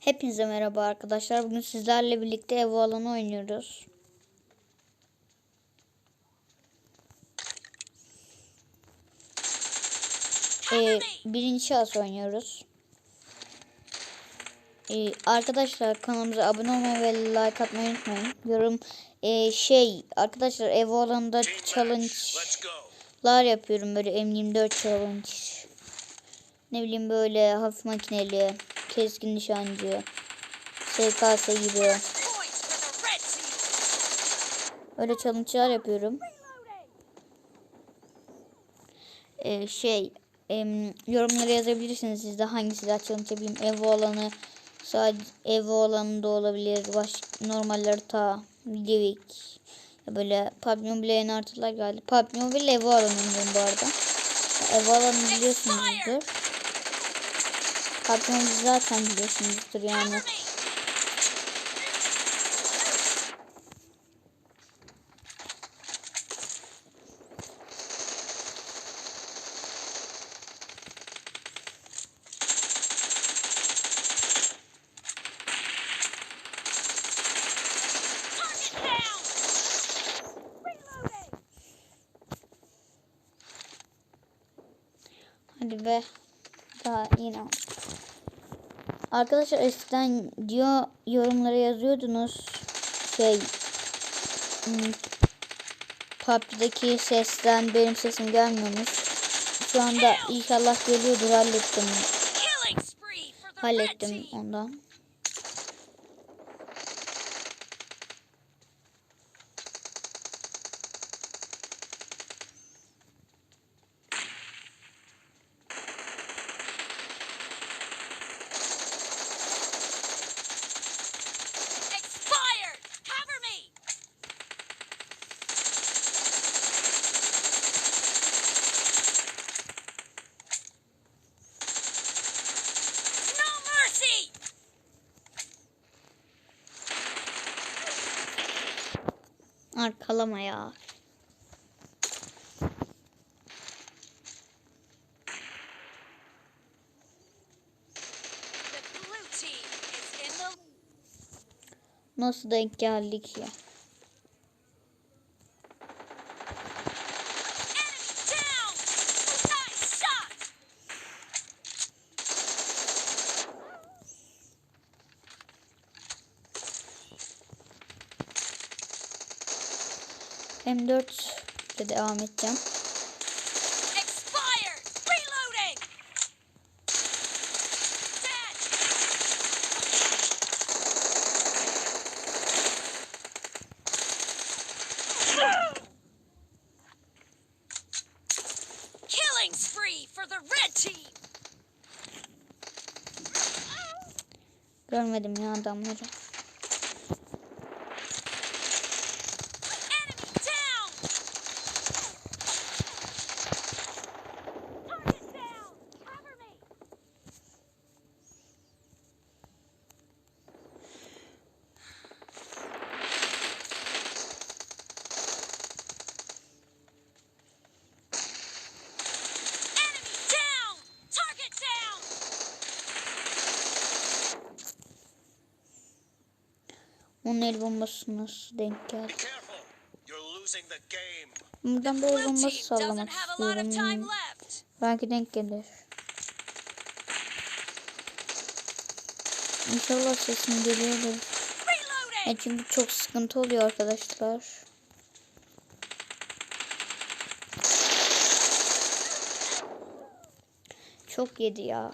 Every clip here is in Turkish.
Hepinize merhaba arkadaşlar. Bugün sizlerle birlikte ev alanı oynuyoruz. Ee, birinci şahıs oynuyoruz. Ee, arkadaşlar kanalımıza abone olmayı ve like atmayı unutmayın. Yorum ee, şey arkadaşlar ev alanında challenge Let's go. lar yapıyorum böyle M24 challenge. Ne bileyim böyle hafif makineli, keskin nişancı, SKS gibi öyle challenge'lar yapıyorum. Ee, şey em, yorumlara yazabilirsiniz siz de hangi silah challenge yapayım. Ev olanı sadece ev olanı da olabilir. Baş normal harita, Livik. Ya böyle PUBG Mobile yeni haritalar geldi. PUBG Mobile ev oynuyorum bu arada. Ev olanı biliyorsunuzdur. PUBG Mobile zaten biliyorsunuzdur yani. Cover me. Target down. Reloading. Hadi be. Daha yine. Arkadaşlar eskiden diyor yorumlara yazıyordunuz. Şey hmm, PUBG'deki sesten benim sesim gelmiyormuş. Şu anda inşallah geliyordur hallettim. Hallettim ondan. Arkalama ya. Nasıl denk geldik ya? M4 ile devam edeceğim. Görmedim ya adamları. Onun el bombası nasıl denk geldi? Buradan böyle bombası sallamak istiyorum. Belki denk gelir. İnşallah sesim geliyordur. E çünkü çok sıkıntı oluyor arkadaşlar. Çok yedi ya.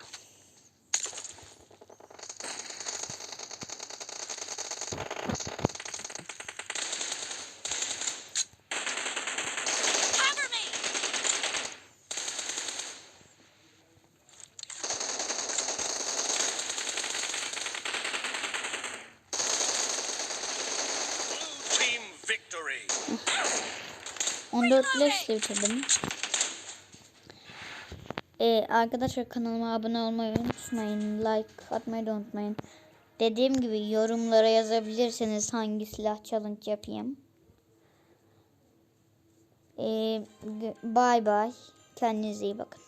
14 leşle bitirdim. Ee, arkadaşlar kanalıma abone olmayı unutmayın. Like atmayı da unutmayın. Dediğim gibi yorumlara yazabilirseniz hangi silah challenge yapayım. Ee, bye bye. Kendinize iyi bakın.